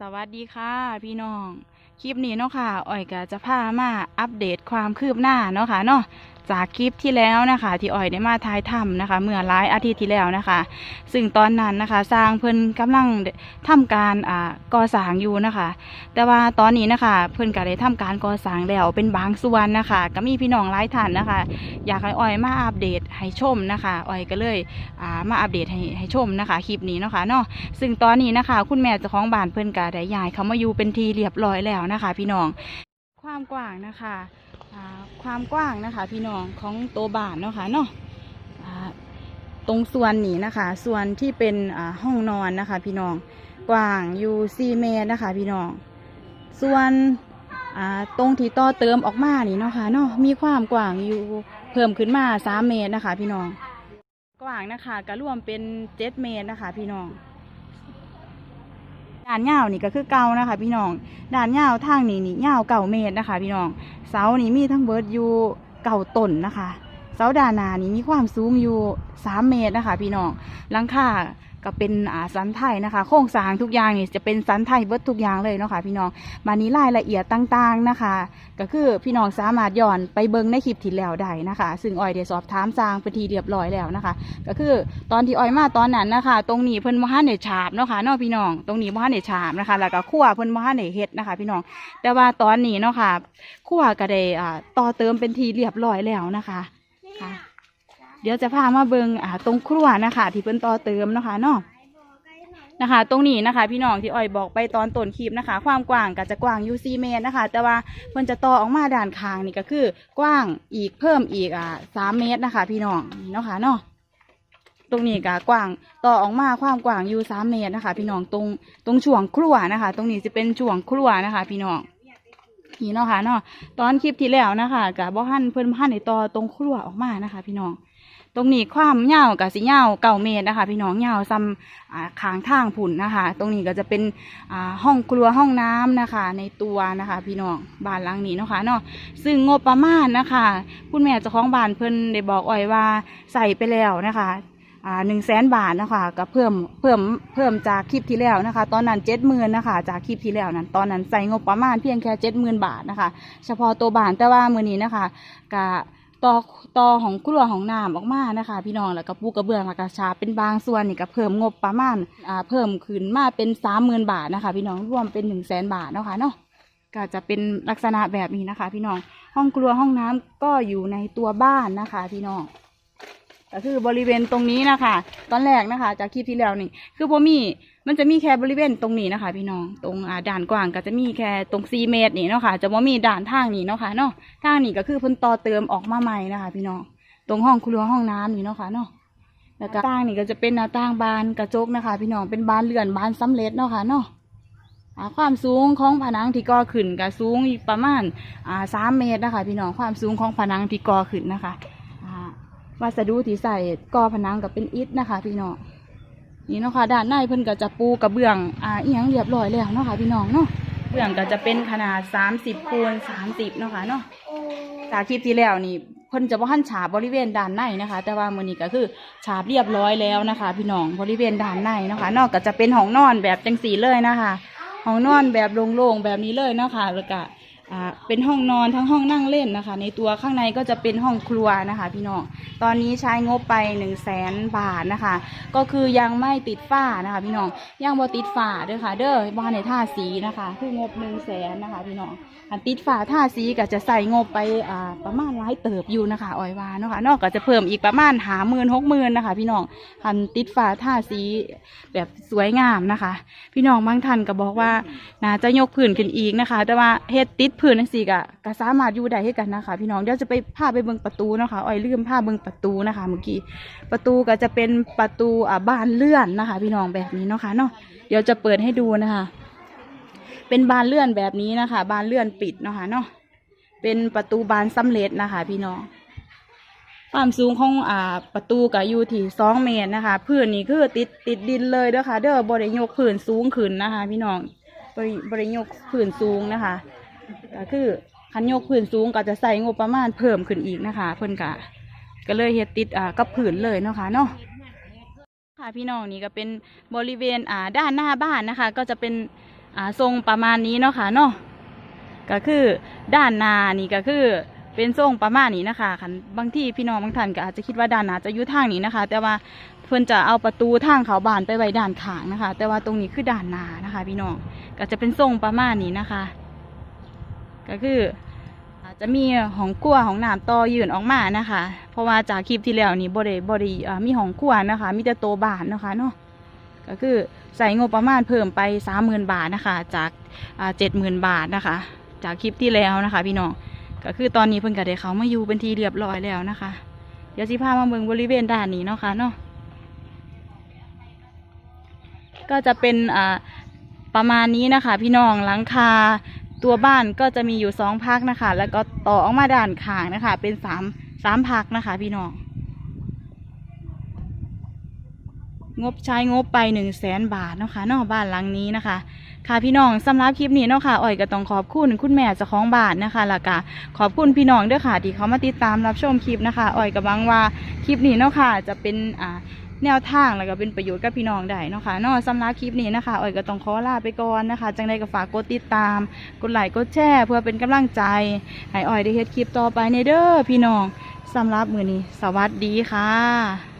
สวัสดีค่ะพี่น้อง คลิปนี้เนาะค่ะอ้อยก็จะพามาอัปเดตความคืบหน้าเนาะค่ะเนาะจากคลิปที่แล้วนะคะ ที่อ้อยได้มาทายถ้ำนะคะ เมื่อหลายอาทิตย์ที่แล้วนะคะ ซึ่งตอนนั้นนะคะ สร้างเพิ่นกำลังทำการอ่าก่อสร้างอยู่นะคะ แต่ว่าตอนนี้นะคะ เพิ่นก็ได้ทำการก่อสร้างแล้วเป็นบางส่วนนะคะ ก็มีพี่น้องหลายท่านนะคะ อยากให้อ้อยมาอัปเดตให้ชมนะคะอ้อยก็เลยอ่ามาอัปเดตให้ให้ชมนะคะคลิปนี้เนาะค่ะเนาะซึ่งตอนนี้นะคะ คุณแม่เจ้าของบ้านเพิ่นก็ได้ย้ายเขามาอยู่เป็นทีเรียบร้อยแล้วนะคะ พี่น้องความกว้างนะคะ ความกว้างนะคะ พี่น้องของตัวบ้านเนาะค่ะเนาะตรงส่วนนี้นะคะ ส่วนที่เป็นห้องนอนนะคะ พี่น้องกว้างอยู่4เมตรนะคะ พี่น้อง ส่วนตรงที่ต่อเติมออกมานี่เนาะค่ะเนาะมีความกว้างอยู่เพิ่มขึ้นมา3เมตรนะคะ พี่น้องกว้างนะคะก็รวมเป็น7เมตรนะคะ พี่น้อง ด่านยาวนี่ก็คือเก่านะคะ พี่น้องด่านยาวทางนี้นี่ยาวเก่าเมตรนะคะ พี่น้องเสานี่มีทั้งเบิร์ดอยู่เก่าต้นนะคะ เสาด่านนานี่มีความสูงอยู่สามเมตรนะคะ พี่น้องหลังคา ก็เป็นอ่าสันไทยนะคะ โครงสร้างทุกอย่างนี่จะเป็นสันไทยเบิดทุกอย่างเลยเนาะค่ะพี่น้องมานี้รายละเอียดต่างๆนะคะ ก็คือพี่น้องสามารถย้อนไปเบิ่งในคลิปที่แล้วได้นะคะ ซึ่งออยได้สอบถามสร้างเป็นทีเรียบร้อยแล้วนะคะ ก็คือตอนที่ออยมาตอนนั้นนะคะ ตรงนี้เพิ่นบ่ทันได้ฉาบเนาะค่ะเนาะพี่น้องตรงนี้บ่ทันได้ฉาบนะคะ แล้วก็ครัวเพิ่นบ่ทันได้เฮ็ดนะคะ พี่น้องแต่ว่าตอนนี้เนาะค่ะครัวก็ได้อ่าต่อเติมเป็นทีเรียบร้อยแล้วนะคะค่ะ เดี๋ยวจะพามาเบิงอ่าตรงครัวนะคะ ที่เพิ่นต่อเติมนะคะเนาะนะคะ ตรงนี้นะคะ พี่น้องที่อ้อยบอกไปตอนต้นคลิปนะคะ ความกว้างก็จะกว้างอยู่4เมตรนะคะ แต่ว่าเพิ่นจะต่อออกมาด้านข้างนี่ก็คือกว้างอีกเพิ่มอีกอ่า3เมตรนะคะ พี่น้องนี่เนาะค่ะเนาะตรงนี้ก็กว้างต่อออกมาความกว้างอยู่3เมตรนะคะ พี่น้องตรงตรงช่วงครัวนะคะ ตรงนี้จะเป็นช่วงครัวนะคะ พี่น้องนี่เนาะค่ะเนาะตอนคลิปที่แล้วนะคะกับบ่หันเพิ่นบ่หันในต่อตรงครัวออกมานะคะ พี่น้อง ตรงนี้ความยาวกับสียาเก่าเมตรนะคะ พี่น้องยาซ้ำอ่าขางทางผุนนะคะ ตรงนี้ก็จะเป็นห้องครัวห้องน้ำนะคะ ในตัวนะคะ พี่น้องบ้านหลังนี้เนาะคะเนาะซึ่งงบประมาณนะคะ คุณแม่เจ้าของบ้านเพิ่นได้บอกอ่อยว่าใส่ไปแล้วนะคะหนึ่งแสนบาทนะคะก็เพิ่มเพิ่มเพิ่มจากคลิปที่แล้วนะคะ ตอนนั้นเจ็ดหมื่นนะคะ จากคลิปที่แล้วนั้นตอนนั้นใส่งบประมาณเพียงแค่เจ็ดหมื่นบาทนะคะ เฉพาะตัวบ้านแต่ว่ามือนี้นะคะกะ ต่อตอของครัวของน้ำออกมานะคะ พี่น้องแล้วก็ปูกระเบื้องแล้วก็ชาเป็นบางส่วนนี่ก็เพิ่มงบประมาณอ่าเพิ่มขึ้นมาเป็นสามหมื่นบาทนะคะ พี่น้องรวมเป็นหนึ่งแสนบาทเนาะคะเนาะก็จะเป็นลักษณะแบบนี้นะคะ พี่น้องห้องครัวห้องน้ำก็อยู่ในตัวบ้านนะคะ พี่น้อง ก็คือบริเวณตรงนี้นะคะ ตอนแรกนะคะ จากคลิปที่แล้วนี่ คือพอมีมันจะมีแค่บริเวณตรงนี้นะคะ พี่น้องตรงอ่าด่านกว้างก็จะมีแค่ตรงซีเมตรนี่เนาะค่ะ จะว่มีด่านทางนี้เนาะค่ะเนาะทางนี้ก็คือเพิ่นต่อเติมออกมาใหม่นะคะ พี่น้องตรงห้องครัวห้องน้ำนี่เนาะค่ะเนาะแล้วก็ต่างนี่ก็จะเป็นหน้าต่างบานกระจกนะคะ พี่น้องเป็นบานเลื่อนบานสำเร็จเนาะค่ะเนาะความสูงของผนังที่ก่อขึ้นก็สูงประมาณสามเมตรนะคะ พี่น้องความสูงของผนังที่ก่อขึ้นนะคะ วัสดุที่ใส่ก่อผนังก็เป็นอิฐนะคะ พี่น้องนี่เนาะค่ะด้านในเพิ่นก็จะปูกระเบื้องอ่าอีหยังเรียบร้อยแล้วเนาะค่ะพี่น้องเนาะเบื้องก็จะเป็นขนาด30คูณ30เนาะค่ะเนาะจากคลิปที่แล้วนี่เพิ่นจะบ่ทันฉาบบริเวณด้านในนะคะ แต่ว่ามื้อนี้ก็คือฉาบเรียบร้อยแล้วนะคะ พี่น้องบริเวณด้านในเนาะค่ะนอกก็จะเป็นห้องนอนแบบจังสีเลยนะคะห้องนอนแบบโล่งๆแบบนี้เลยเนาะค่ะแล้วก็ อ่าเป็นห้องนอนทั้งห้องนั่งเล่นนะคะ ในตัวข้างในก็จะเป็นห้องครัวนะคะ พี่น้องตอนนี้ใช้งบไป1 0 0 0 0แสนบาทนะคะ ก็คือยังไม่ติดฝ้านะคะ พี่น้องยังบ่ติดฝ้าด้อค่ะ เด้อบ้านในท่าสีนะคะคืองบหนึ่งแสนนะคะ พี่น้องอันติดฝ้าท่าสีก็จะใส่งบไปอ่าประมาณหลายเติบอยู่นะคะอ้อยวาเนาะค่ะนอกก็จะเพิ่มอีกประมาณหาหมื่นหกหมื่นนะคะ พี่น้องคันติดฝ้าท่าสีแบบสวยงามนะคะ พี่น้องบางท่านก็บอกว่าน่าจะยกผื่นขึ้นอีกนะคะ แต่ว่าเฮ็ดติดผื่นจังซี่ก็ก็สามารถอยู่ได้คือกันนะคะ พี่น้องเดี๋ยวจะไปพาไปเบิ่งประตูนะคะอ้อยลืมพาเบิ่งประตูนะคะเมื่อกี้ประตูก็จะเป็นประตูอ่าบานเลื่อนนะคะ พี่น้องแบบนี้เนาะค่ะเนาะเดี๋ยวจะเปิดให้ดูนะคะ เป็นบานเลื่อนแบบนี้นะคะ บานเลื่อนปิดเนาะค่ะเนาะเป็นประตูบานสำเร็จนะคะ พี่น้องความสูงของอ่าประตูก็อยู่ที่สองเมตรนะคะพื้นนี่คือติดติดดินเลยเด้อค่ะ เด้อบริยกพื้นสูงขึ้นนะคะ พี่น้องบริบริยกพื้นสูงนะคะ ก็คือคันยกพื้นสูงก็จะใส่งบประมาณเพิ่มขึ้นอีกนะคะ เพิ่นกะก็เลยเฮ็ดติดอ่ากับผืนเลยเนาะค่ะเนาะค่ะพี่น้องนี่ก็เป็นบริเวณอ่าด้านหน้าบ้านนะคะ ก็จะเป็นอ่าทรงประมาณนี้เนาะค่ะเนาะก็คือด้านหนานี่ก็คือเป็นทรงประมาณนี้นะคะคันบางที่พี่น้องบางท่านก็อาจจะคิดว่าด้านหนาจะอยู่ทางนี้นะคะ แต่ว่าเพื่อนจะเอาประตูทางเขาบานไปไว้ด้านขางนะคะ แต่ว่าตรงนี้คือด้านหนานะคะ พี่น้องก็จะเป็นทรงประมาณนี้นะคะ ก็คืออาจจะมีหองครัวของน้ำต่อยื่นออกมานะคะ เพราะว่าจากคลิปที่แล้วนี่บริบริมีหองครัวนะคะ มีแต่โตบานนะคะเนาะก็คือใส่งบประมาณเพิ่มไปสามหมื่นบาทนะคะ จากเจ็ดหมื่นบาทนะคะ จากคลิปที่แล้วนะคะ พี่น้องก็คือตอนนี้เพิ่นก็ได้เขามาอยู่เป็นทีเรียบร้อยแล้วนะคะ เดี๋ยวสิพามาเมืองบริเวณด้านนี้เนาะค่ะเนาะก็จะเป็นประมาณนี้นะคะ พี่น้องหลังคา ตัวบ้านก็จะมีอยู่สองพักนะคะ แล้วก็ต่อออกมาด้านข้างนะคะ เป็นสามสามพักนะคะ พี่น้องงบใช้งบไปหนึ่งแสนบาทเนาะคะนอกบ้านหลังนี้นะคะ ค่ะพี่น้องสำหรับคลิปนี้เนาะค่ะอ่อยก็ต้องขอบคุณคุณแม่เจ้าของบ้านนะคะแล้วก็ขอบคุณพี่น้องด้วยค่ะที่เขามาติดตามรับชมคลิปนะคะอ่อยกับบังว่าคลิปนี้เนาะค่ะจะเป็นอ่า แนวทางแล้วก็เป็นประโยชน์กับพี่น้องได้นะคะนอกสำหรับคลิปนี้นะคะอ่อยก็ต้องขอลาไปก่อนนะคะจังใดก็ฝากกดติดตาม กดไลค์กดแชร์เพื่อเป็นกำลังใจให้อ่อยได้เฮ็ดคลิปต่อไปในเด้อพี่น้องสำหรับมือนี้ สวัสดีค่ะ